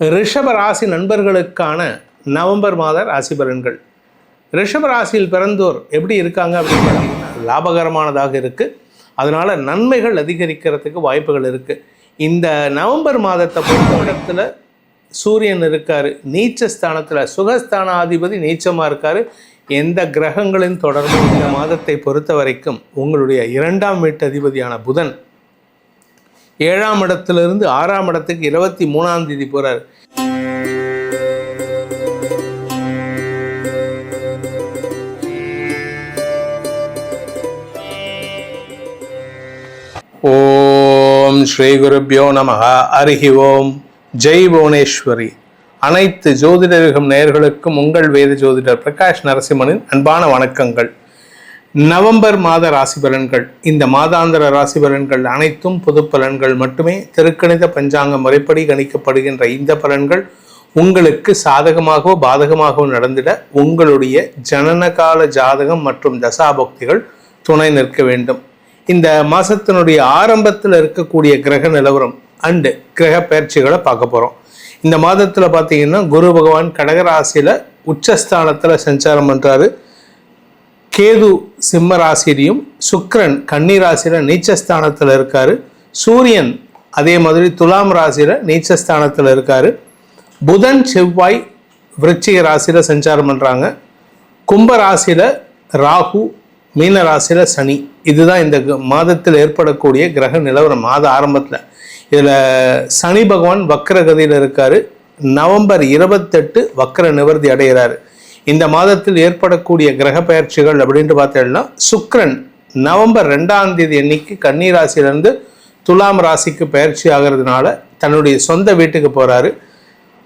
ரிஷப ராசி நண்பர்களுக்கான நவம்பர் மாத ராசி பலன்கள். ரிஷப ராசியில் பிறந்தோர் எப்படி இருக்காங்க அப்படின்னு பார்த்தீங்கன்னா லாபகரமானதாக இருக்குது அதனால் நன்மைகள் அதிகரிக்கிறதுக்கு வாய்ப்புகள் இருக்குது இந்த நவம்பர் மாதத்தை பொறுத்த இடத்துல சூரியன் இருக்கார் நீச்ச ஸ்தானத்தில் சுகஸ்தானாதிபதி நீச்சமாக இருக்கார். எந்த கிரகங்களின் தொடர்பு இந்த மாதத்தை பொறுத்த வரைக்கும் உங்களுடைய இரண்டாம் வீட்டு அதிபதியான புதன் ஏழாம் இடத்திலிருந்து ஆறாம் இடத்துக்கு இருபத்தி மூணாம் தேதி போகிறார் ஓம் ஸ்ரீ குருப்பியோ நம அருகி ஓம். ஜெய் புவனேஸ்வரி. அனைத்து ஜோதிடர்கள் நேயர்களுக்கும் உங்கள் வேத ஜோதிடர் பிரகாஷ் நரசிம்மனின் அன்பான வணக்கங்கள். நவம்பர் மாத ராசி பலன்கள். இந்த மாதாந்திர ராசி பலன்கள் அனைத்தும் பொது பலன்கள் மட்டுமே. திருக்கணித பஞ்சாங்க முறைப்படி கணிக்கப்படுகின்ற இந்த பலன்கள் உங்களுக்கு சாதகமாகவோ பாதகமாகவோ நடந்திட உங்களுடைய ஜனனகால ஜாதகம் மற்றும் தசாபக்திகள் துணை நிற்க வேண்டும். இந்த மாதத்தினுடைய ஆரம்பத்தில் இருக்கக்கூடிய கிரக நிலவரம் அண்டு கிரக பயிற்சிகளை பார்க்க போகிறோம் இந்த மாதத்தில் பார்த்தீங்கன்னா குரு பகவான் கடகராசியில் உச்சஸ்தானத்தில் சஞ்சாரம் பண்ணுறாரு கேது சிம்ம ராசிலையும் சுக்கிரன் கன்னிராசியில் நீச்சஸ்தானத்தில் இருக்காரு. சூரியன் அதே மாதிரி துலாம் ராசியில் நீச்சஸ்தானத்தில் இருக்காரு. புதன் செவ்வாய் விருச்சிக ராசியில் சஞ்சாரம் பண்ணுறாங்க கும்ப ராசியில் ராகு மீன ராசியில் சனி. இதுதான் இந்த க- மாதத்தில் ஏற்படக்கூடிய கிரக நிலவரம் மாத ஆரம்பத்தில். இதில் சனி பகவான் வக்கரகதியில் இருக்கார். நவம்பர் இருபத்தெட்டு வக்கர நிவர்த்தி அடைகிறாரு. இந்த மாதத்தில் ஏற்படக்கூடிய கிரக பயிற்சிகள் அப்படின்ட்டு பார்த்தோம்னா சுக்ரன் நவம்பர் ரெண்டாம் தேதி அன்னைக்கு கன்னி ராசியிலேருந்து துலாம் ராசிக்கு பயிற்சி ஆகிறதுனால தன்னுடைய சொந்த வீட்டுக்கு போகிறாரு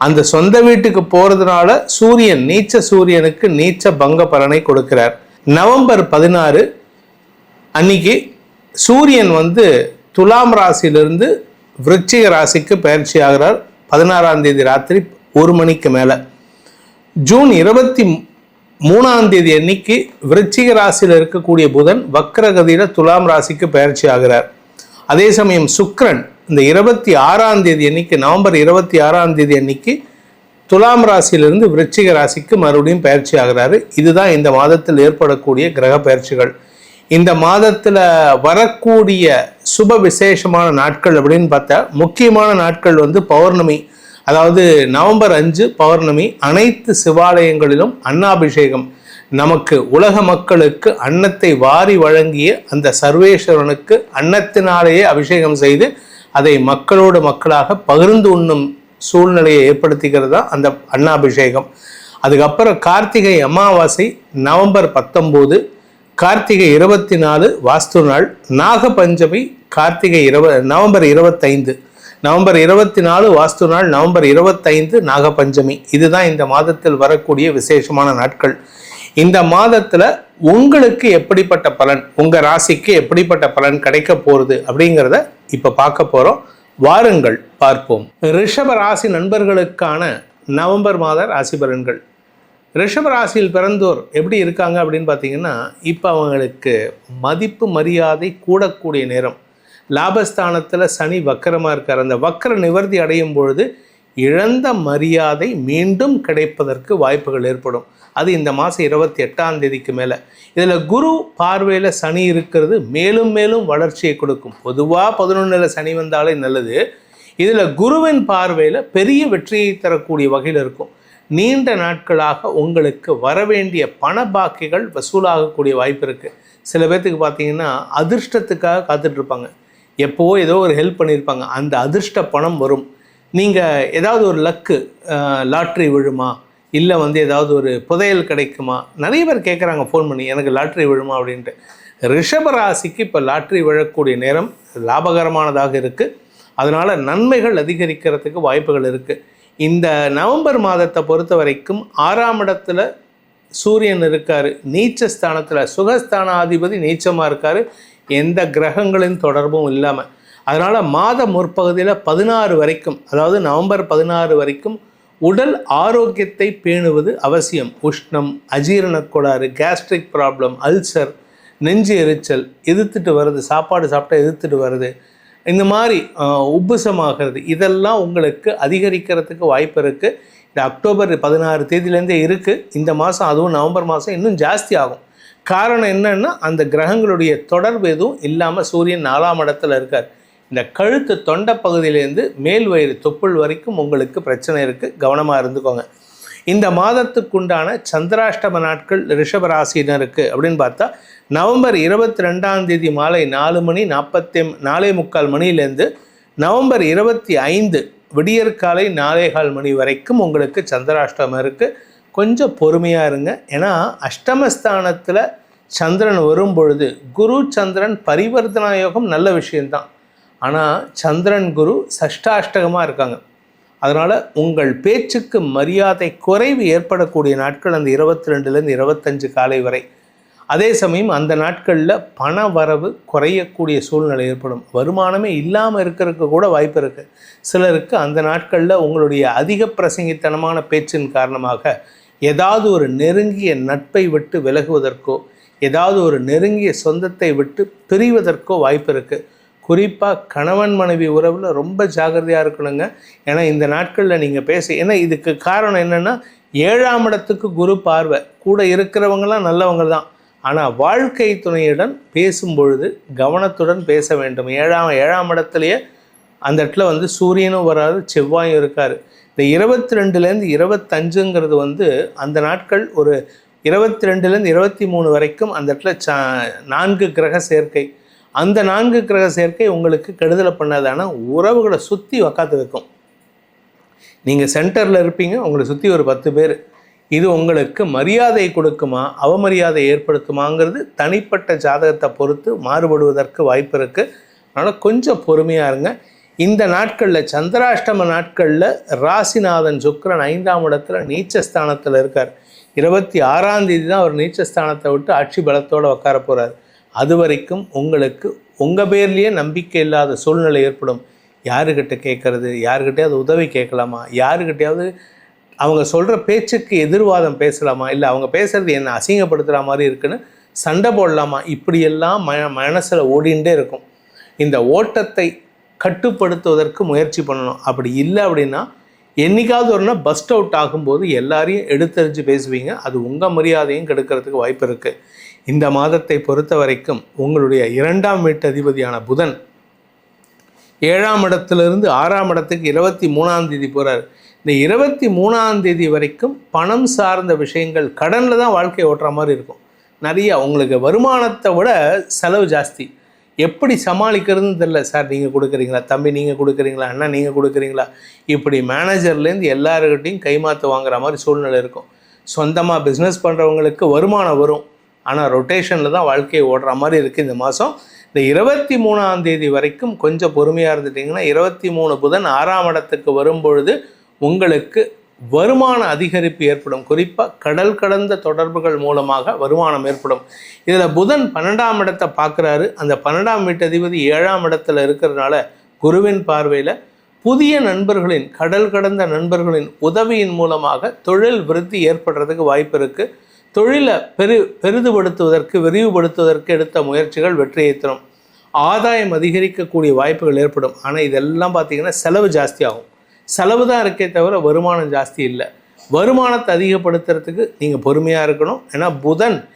அந்த சொந்த வீட்டுக்கு போகிறதுனால சூரியன் நீச்ச சூரியனுக்கு நீச்ச பங்க பலனை கொடுக்கிறார். நவம்பர் பதினாறு அன்னைக்கு சூரியன் வந்து துலாம் ராசியிலிருந்து விருச்சிக ராசிக்கு பயிற்சி ஆகிறார். பதினாறாம் தேதி ராத்திரி ஒரு மணிக்கு மேலே. ஜூன் இருபத்தி மூணாம் தேதி அன்னைக்கு விருச்சிக ராசியில் இருக்கக்கூடிய புதன் வக்ரகதியில் துலாம் ராசிக்கு பயிற்சி ஆகிறார். அதே சமயம் சுக்ரன் இந்த இருபத்தி ஆறாம் தேதி அன்னைக்கு நவம்பர் இருபத்தி ஆறாம் தேதி அன்னைக்கு துலாம் ராசியிலிருந்து விருச்சிக ராசிக்கு மறுபடியும் பயிற்சி ஆகிறாரு. இதுதான் இந்த மாதத்தில் ஏற்படக்கூடிய கிரக பயிற்சிகள். இந்த மாதத்தில் வரக்கூடிய சுப விசேஷமான நாட்கள் அப்படின்னு பார்த்தா முக்கியமான நாட்கள் வந்து பௌர்ணமி. அதாவது நவம்பர் அஞ்சு பௌர்ணமி அனைத்து சிவாலயங்களிலும் அன்னாபிஷேகம். நமக்கு உலக மக்களுக்கு அன்னத்தை வாரி வழங்கிய அந்த சர்வேஸ்வரனுக்கு அன்னத்தினாலேயே அபிஷேகம் செய்து அதை மக்களோடு மக்களாக பகிர்ந்து உண்ணும் சூழ்நிலையை ஏற்படுத்திக்கிறது தான் அந்த அன்னாபிஷேகம். அதுக்கப்புறம் கார்த்திகை அமாவாசை நவம்பர் பத்தொம்போது கார்த்திகை இருபத்தி நாலு வாஸ்து நாள் நாக பஞ்சமி கார்த்திகை இரவ நவம்பர் இருபத்தைந்து. நவம்பர் இருபத்தி நாலு வாஸ்து நாள் நவம்பர் இருபத்தைந்து நாகபஞ்சமி. இதுதான் இந்த மாதத்தில் வரக்கூடிய விசேஷமான நாட்கள். இந்த மாதத்தில் உங்களுக்கு எப்படிப்பட்ட பலன் உங்கள் ராசிக்கு எப்படிப்பட்ட பலன் கிடைக்க போகிறது அப்படிங்கிறத இப்போ பார்க்க போகிறோம் வாருங்கள் பார்ப்போம். ரிஷப ராசி நண்பர்களுக்கான நவம்பர் மாத ராசி பலன்கள். ரிஷப ராசியில் பிறந்தோர் எப்படி இருக்காங்க அப்படின்னு பார்த்தீங்கன்னா இப்போ அவங்களுக்கு மதிப்பு மரியாதை கூடக்கூடிய நேரம். லாபஸ்தானத்தில் சனி வக்கரமாக இருக்கார். அந்த வக்கர நிவர்த்தி அடையும் பொழுது இழந்த மரியாதை மீண்டும் கிடைப்பதற்கு வாய்ப்புகள் ஏற்படும். அது இந்த மாதம் இருபத்தி எட்டாம் தேதிக்கு மேலே. இதில் குரு பார்வையில் சனி இருக்கிறது மேலும் மேலும் வளர்ச்சியை கொடுக்கும். பொதுவாக பதினொன்றில் சனி வந்தாலே நல்லது. இதில் குருவின் பார்வையில் பெரிய வெற்றியை தரக்கூடிய வகையில் இருக்கும். நீண்ட நாட்களாக உங்களுக்கு வரவேண்டிய பண பாக்கிகள் வசூலாகக்கூடிய வாய்ப்பு இருக்குது சில பேர்த்துக்கு பார்த்தீங்கன்னா அதிர்ஷ்டத்துக்காக காத்துட்ருப்பாங்க இருப்பாங்க. எப்போவோ ஏதோ ஒரு ஹெல்ப் பண்ணியிருப்பாங்க. அந்த அதிர்ஷ்ட பணம் வரும். நீங்கள் ஏதாவது ஒரு லக்கு லாட்ரி விழுமா? இல்லை வந்து ஏதாவது ஒரு புதையல் கிடைக்குமா? நிறைய பேர் கேட்குறாங்க ஃபோன் பண்ணி எனக்கு லாட்ரி விழுமா? அப்படின்ட்டு. ரிஷபராசிக்கு இப்போ லாட்ரி விழக்கூடிய நேரம் லாபகரமானதாக இருக்குது அதனால் நன்மைகள் அதிகரிக்கிறதுக்கு வாய்ப்புகள் இருக்குது இந்த நவம்பர் மாதத்தை பொறுத்த வரைக்கும் ஆறாம் இடத்துல சூரியன் இருக்கார். நீச்ச ஸ்தானத்தில் சுகஸ்தானாதிபதி நீச்சமாக இருக்கார். எந்த கிரகங்களின் தொடர்பும் இல்லாமல் அதனால் மாத முற்பகுதியில் பதினாறு வரைக்கும் அதாவது நவம்பர் பதினாறு வரைக்கும் உடல் ஆரோக்கியத்தை பேணுவது அவசியம். உஷ்ணம் அஜீரணக்கோளாறு கேஸ்ட்ரிக் ப்ராப்ளம் அல்சர் நெஞ்சு எரிச்சல் எதிர்த்துட்டு வருது சாப்பாடு சாப்பிட்டா எதிர்த்துட்டு வருது இந்த மாதிரி உப்புசமாகிறது இதெல்லாம் உங்களுக்கு அதிகரிக்கிறதுக்கு வாய்ப்பு இருக்குது இந்த அக்டோபர் பதினாறு தேதியிலேருந்தே இருக்குது இந்த மாதம் அதுவும் நவம்பர் மாதம் இன்னும் ஜாஸ்தி ஆகும். காரணம் என்னன்னா அந்த கிரகங்களுடைய தொடர்பு எதுவும் இல்லாமல் சூரியன் நாலாம் இடத்துல இருக்கார். இந்த கழுத்து தொண்டை பகுதியிலேருந்து மேல் வயிறு தொப்புள் வரைக்கும் உங்களுக்கு பிரச்சனை இருக்குது கவனமாக இருந்துக்கோங்க. இந்த மாதத்துக்குண்டான சந்திராஷ்டம நாட்கள் ரிஷபராசினருக்கு அப்படின்னு பார்த்தா நவம்பர் இருபத்தி ரெண்டாம் தேதி மாலை நாலு மணி நாற்பத்தி நாலே முக்கால் மணிலேருந்து நவம்பர் இருபத்தி ஐந்து விடியற்காலை நாலே கால் மணி வரைக்கும் உங்களுக்கு சந்திராஷ்டமம் இருக்குது கொஞ்சம் பொறுமையாக இருங்க. ஏன்னா அஷ்டமஸ்தானத்தில் சந்திரன் வரும் பொழுது குரு சந்திரன் பரிவர்த்தனா யோகம் நல்ல விஷயம்தான். ஆனால் சந்திரன் குரு சஷ்டாஷ்டகமாக இருக்காங்க. அதனால் உங்கள் பேச்சுக்கு மரியாதை குறைவு ஏற்படக்கூடிய நாட்கள் அந்த இருபத்தி ரெண்டுலேருந்து இருபத்தஞ்சு காலை வரை. அதே சமயம் அந்த நாட்களில் பண வரவு குறையக்கூடிய சூழ்நிலை ஏற்படும். வருமானமே இல்லாமல் இருக்கிறதுக்கு கூட வாய்ப்பு இருக்குது சிலருக்கு அந்த நாட்களில் உங்களுடைய அதிக பிரசங்கித்தனமான பேச்சின் காரணமாக ஏதாவது ஒரு நெருங்கிய நட்பை விட்டு விலகுவதற்கோ ஏதாவது ஒரு நெருங்கிய சொந்தத்தை விட்டு பிரிவதற்கோ வாய்ப்பு இருக்குது குறிப்பாக கணவன் மனைவி உறவில் ரொம்ப ஜாகிரதையாக இருக்கணுங்க. ஏன்னா இந்த நாட்களில் நீங்கள் பேச ஏன்னா இதுக்கு காரணம் என்னென்னா ஏழாம் இடத்துக்கு குரு பார்வை. கூட இருக்கிறவங்களாம் நல்லவங்க தான். ஆனால் வாழ்க்கை துணையுடன் பேசும் பொழுது கவனத்துடன் பேச வேண்டும். ஏழாம் ஏழாம் இடத்துலையே அந்த இடத்துல வந்து சூரியனும் வராது செவ்வாயும் இருக்கார். இந்த இருபத்தி ரெண்டுலேருந்து இருபத்தஞ்சுங்கிறது வந்து அந்த நாட்கள் ஒரு இருபத்தி ரெண்டுலேருந்து இருபத்தி மூணு வரைக்கும் அந்த இடத்துல ச நான்கு கிரக சேர்க்கை. அந்த நான்கு கிரக சேர்க்கை உங்களுக்கு கெடுதலை பண்ணாதான உறவுகளை சுற்றி உக்காத்து வைக்கும் நீங்கள் சென்டரில் இருப்பீங்க உங்களை சுற்றி ஒரு பத்து பேர். இது உங்களுக்கு மரியாதை கொடுக்குமா? அவமரியாதை ஏற்படுத்துமாங்கிறது தனிப்பட்ட ஜாதகத்தை பொறுத்து மாறுபடுவதற்கு வாய்ப்பு இருக்குது அதனால் கொஞ்சம் பொறுமையாக இருங்க. இந்த நாட்களில் சந்திராஷ்டம நாட்களில் ராசிநாதன் சுக்கிரன் ஐந்தாம் இடத்துல நீச்சஸ்தானத்தில் இருக்கார். இருபத்தி ஆறாம் தேதி தான் அவர் நீச்சஸ்தானத்தை விட்டு ஆட்சி பலத்தோடு உட்கார போகிறார் அது வரைக்கும் உங்களுக்கு உங்கள் பேர்லேயே நம்பிக்கை இல்லாத சூழ்நிலை ஏற்படும். யாருக்கிட்ட கேட்குறது யாருக்கிட்டையாவது உதவி கேட்கலாமா யாருக்கிட்டையாவது அவங்க சொல்கிற பேச்சுக்கு எதிர்வாதம் பேசலாமா? இல்லை அவங்க பேசுகிறது என்ன அசிங்கப்படுத்துகிற மாதிரி இருக்குன்னு சண்டை போடலாமா? இப்படியெல்லாம் ம மனசில் ஓடிண்டே இருக்கும். இந்த ஓட்டத்தை கட்டுப்படுத்துவதற்கு முயற்சி பண்ணணும். அப்படி இல்லை அப்படின்னா என்னைக்காவது ஒரு நாள் பஸ்ட் அவுட் ஆகும்போது எல்லாரையும் எடுத்தறிஞ்சு பேசுவீங்க. அது உங்கள் மரியாதையும் கெடுக்கிறதுக்கு வாய்ப்பு இருக்குது இந்த மாதத்தை பொறுத்த வரைக்கும் உங்களுடைய இரண்டாம் வீட்டு அதிபதியான புதன் ஏழாம் இடத்திலிருந்து ஆறாம் இடத்துக்கு இருபத்தி மூணாம் தேதி போகிறார் இந்த இருபத்தி மூணாம் தேதி வரைக்கும் பணம் சார்ந்த விஷயங்கள் கடனில் தான் வாழ்க்கையை ஓட்டுற மாதிரி இருக்கும். நிறைய உங்களுக்கு வருமானத்தை விட செலவு ஜாஸ்தி. எப்படி சமாளிக்கிறதுன்னு தெரில சார் நீங்கள் கொடுக்குறீங்களா? தம்பி நீங்கள் கொடுக்குறீங்களா? அண்ணா நீங்கள் கொடுக்குறீங்களா? இப்படி மேனேஜர்லேருந்து எல்லாருக்கிட்டையும் கைமாத்து வாங்குற மாதிரி சூழ்நிலை இருக்கும். சொந்தமாக பிஸ்னஸ் பண்ணுறவங்களுக்கு வருமானம் வரும். ஆனால் ரொட்டேஷனில் தான் வாழ்க்கையை ஓடுற மாதிரி இருக்குது இந்த மாதம் இந்த இருபத்தி மூணாம் தேதி வரைக்கும் கொஞ்சம் பொறுமையாக இருந்துட்டிங்கன்னா இருபத்தி மூணு புதன் ஆறாம் இடத்துக்கு வரும்பொழுது உங்களுக்கு வருமான அதிகரிப்பு ஏற்படும். குறிப்பாக கடல் கடந்த தொடர்புகள் மூலமாக வருமானம் ஏற்படும். இதில் புதன் பன்னெண்டாம் இடத்தை பார்க்குறாரு. அந்த பன்னெண்டாம் வீட்டதிபதி ஏழாம் இடத்துல இருக்கிறதுனால குருவின் பார்வையில் புதிய நண்பர்களின் கடல் கடந்த நண்பர்களின் உதவியின் மூலமாக தொழில் விருத்தி ஏற்படுறதுக்கு வாய்ப்பு இருக்குது தொழிலை பெரு பெரிதுபடுத்துவதற்கு விரிவுபடுத்துவதற்கு எடுத்த முயற்சிகள் வெற்றியை தரும். ஆதாயம் அதிகரிக்கக்கூடிய வாய்ப்புகள் ஏற்படும். ஆனால் இதெல்லாம் பார்த்தீங்கன்னா செலவு ஜாஸ்தியாகும். செலவு தான் இருக்கே தவிர வருமானம் ஜாஸ்தி இல்லை. வருமானத்தை அதிகப்படுத்துறதுக்கு நீங்கள் பொறுமையாக இருக்கணும். ஏன்னா புதன்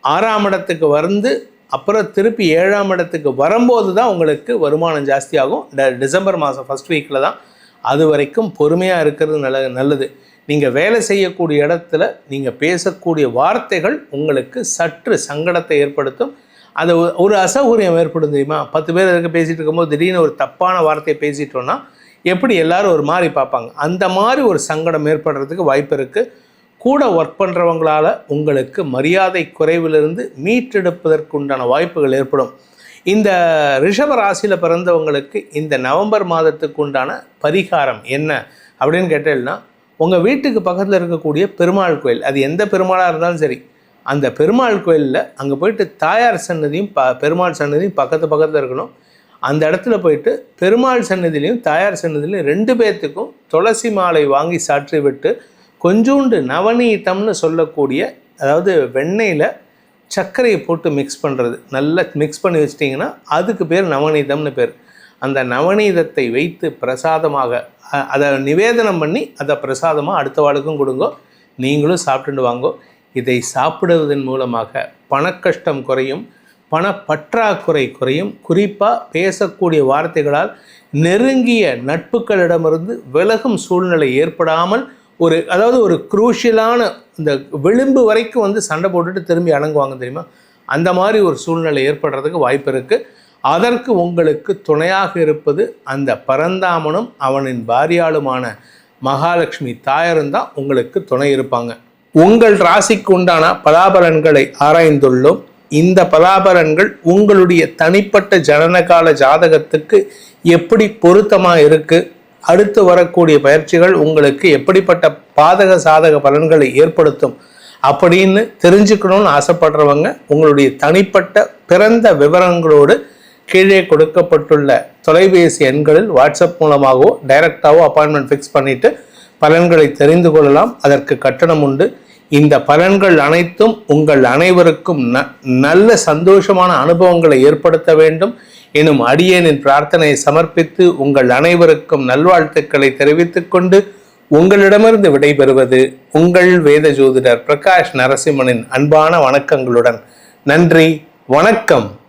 ஆறாம் இடத்துக்கு வந்து அப்புறம் திருப்பி ஏழாம் இடத்துக்கு வரும்போது தான் உங்களுக்கு வருமானம் ஜாஸ்தியாகும் ட- டிசம்பர் மாதம் ஃபஸ்ட் வீக்கில் தான் அது வரைக்கும் பொறுமையாக இருக்கிறது நல்ல நல்லது. நீங்கள் வேலை செய்யக்கூடிய இடத்துல நீங்கள் பேசக்கூடிய வார்த்தைகள் உங்களுக்கு சற்று சங்கடத்தை ஏற்படுத்தும். அது ஒரு- அசௌகரியம் ஏற்படும் தெரியுமா? பத்து பேர் இருக்க பேசிகிட்டு இருக்கும்போது திடீர்னு ஒரு தப்பான வார்த்தையை பேசிட்டோன்னா எப்படி எல்லாரும் ஒரு மாதிரி பார்ப்பாங்க? அந்த மாதிரி ஒரு சங்கடம் ஏற்படுறதுக்கு வாய்ப்பு இருக்குது கூட ஒர்க் பண்ணுறவங்களால உங்களுக்கு மரியாதை குறைவிலிருந்து மீட்டெடுப்பதற்கு உண்டான வாய்ப்புகள் ஏற்படும். இந்த ரிஷப ராசியில் பிறந்தவங்களுக்கு இந்த நவம்பர் மாதத்துக்கு உண்டான பரிகாரம் என்ன? அப்படின்னு கேட்டேன்னா உங்கள் வீட்டுக்கு பக்கத்தில் இருக்கக்கூடிய பெருமாள் கோயில். அது எந்த பெருமாளாக இருந்தாலும் சரி. அந்த பெருமாள் கோயிலில் அங்கே போயிட்டு தாயார் சன்னதியும் ப பெருமாள் சன்னதியும் பக்கத்து பக்கத்தில் இருக்கணும். அந்த இடத்துல போயிட்டு பெருமாள் சன்னதிலையும் தாயார் சன்னதிலையும் ரெண்டு பேர்த்துக்கும் துளசி மாலை வாங்கி சாற்றி விட்டு கொஞ்சோண்டு நவநீதம்னு சொல்லக்கூடிய அதாவது வெண்ணெயில் சர்க்கரையை போட்டு மிக்ஸ் பண்ணுறது நல்லா மிக்ஸ் பண்ணி வச்சிட்டிங்கன்னா அதுக்கு பேர் நவநீதம்னு பேர். அந்த நவநீதத்தை வைத்து பிரசாதமாக அதை நிவேதனம் பண்ணி அதை பிரசாதமாக அடுத்த வாளுக்கும் கொடுங்கோ. நீங்களும் சாப்பிட்டுட்டு வாங்கோ. இதை சாப்பிடுவதன் மூலமாக பணக்கஷ்டம் குறையும். பணப்பற்றாக்குறை குறையும். குறிப்பாக பேசக்கூடிய வார்த்தைகளால் நெருங்கிய நட்புகளிடமிருந்து விலகும் சூழ்நிலை ஏற்படாமல் ஒரு அதாவது ஒரு குரூஷியலான இந்த விளிம்பு வரைக்கும் வந்து சண்டை போட்டுட்டு திரும்பி அடங்குவாங்க தெரியுமா? அந்த மாதிரி ஒரு சூழ்நிலை ஏற்படுறதுக்கு வாய்ப்பு இருக்குது அதற்கு உங்களுக்கு துணையாக இருப்பது அந்த பரந்தாமனும் அவனின் பாரியாளுமான மகாலட்சுமி தாயரும் தான் உங்களுக்கு துணை இருப்பாங்க. உங்கள் ராசிக்கு உண்டான பலாபலன்களை ஆராய்ந்துள்ளோம். இந்த பலாபலன்கள் உங்களுடைய தனிப்பட்ட ஜனனகால ஜாதகத்துக்கு எப்படி பொருத்தமாக இருக்குது அடுத்து வரக்கூடிய பயிற்சிகள் உங்களுக்கு எப்படிப்பட்ட பாதக சாதக பலன்களை ஏற்படுத்தும் அப்படின்னு தெரிஞ்சுக்கணும்னு ஆசைப்படுறவங்க உங்களுடைய தனிப்பட்ட பிறந்த விவரங்களோடு கீழே கொடுக்கப்பட்டுள்ள தொலைபேசி எண்களில் வாட்ஸ்அப் மூலமாகவோ டைரக்டாகவோ அப்பாயின்மெண்ட் ஃபிக்ஸ் பண்ணிவிட்டு பலன்களை தெரிந்து கொள்ளலாம். அதற்கு கட்டணம் உண்டு. இந்த பலன்கள் அனைத்தும் உங்கள் அனைவருக்கும் ந நல்ல சந்தோஷமான அனுபவங்களை ஏற்படுத்த வேண்டும். எனும் அடியேனின் பிரார்த்தனையை சமர்ப்பித்து உங்கள் அனைவருக்கும் நல்வாழ்த்துக்களை தெரிவித்துக் கொண்டு உங்களிடமிருந்து விடைபெறுவது உங்கள் வேத ஜோதிடர் பிரகாஷ் நரசிம்மனின் அன்பான வணக்கங்களுடன். நன்றி வணக்கம்.